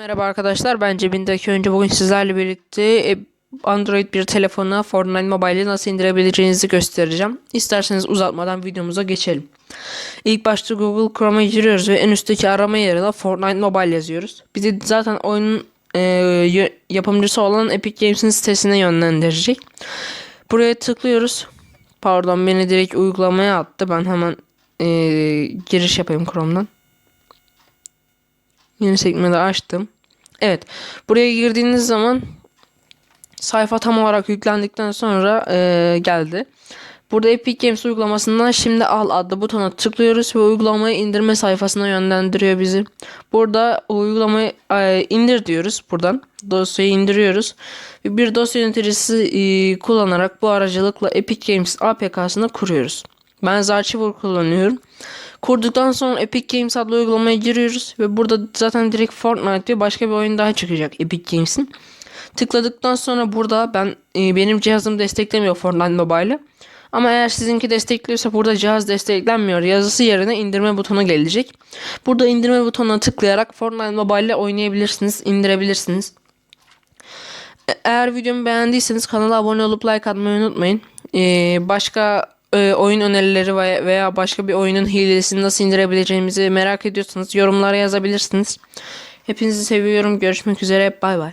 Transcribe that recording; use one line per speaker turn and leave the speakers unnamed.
Merhaba arkadaşlar ben Cebindeki önce bugün sizlerle birlikte e, Android bir telefona Fortnite Mobile'i nasıl indirebileceğinizi göstereceğim. İsterseniz uzatmadan videomuza geçelim. İlk başta Google Chrome'a giriyoruz ve en üstteki arama yerine Fortnite Mobile yazıyoruz. Bizi zaten oyunun e, yapımcısı olan Epic Games'in sitesine yönlendirecek. Buraya tıklıyoruz. Pardon beni direkt uygulamaya attı. Ben hemen e, giriş yapayım Chrome'dan. Yeni sekmede açtım. Evet. Buraya girdiğiniz zaman sayfa tam olarak yüklendikten sonra eee, geldi. Burada Epic Games uygulamasından şimdi al adlı butona tıklıyoruz ve uygulamayı indirme sayfasına yönlendiriyor bizi. Burada uygulamayı eee, indir diyoruz buradan. Dosyayı indiriyoruz. Bir dosya yöneticisi eee, kullanarak bu aracılıkla Epic Games APK'sını kuruyoruz. Ben Zarchiver kullanıyorum. Kurduktan sonra Epic Games adlı uygulamaya giriyoruz ve burada zaten direkt Fortnite ve başka bir oyun daha çıkacak Epic Games'in. Tıkladıktan sonra burada ben e, benim cihazım desteklemiyor Fortnite Mobile'ı. Ama eğer sizinki destekliyorsa burada cihaz desteklenmiyor yazısı yerine indirme butonu gelecek. Burada indirme butonuna tıklayarak Fortnite Mobile ile oynayabilirsiniz, indirebilirsiniz. E- Eğer videomu beğendiyseniz kanala abone olup like atmayı unutmayın. Ee, başka e, oyun önerileri veya başka bir oyunun hilesini nasıl indirebileceğimizi merak ediyorsanız yorumlara yazabilirsiniz. Hepinizi seviyorum. Görüşmek üzere. Bay bay.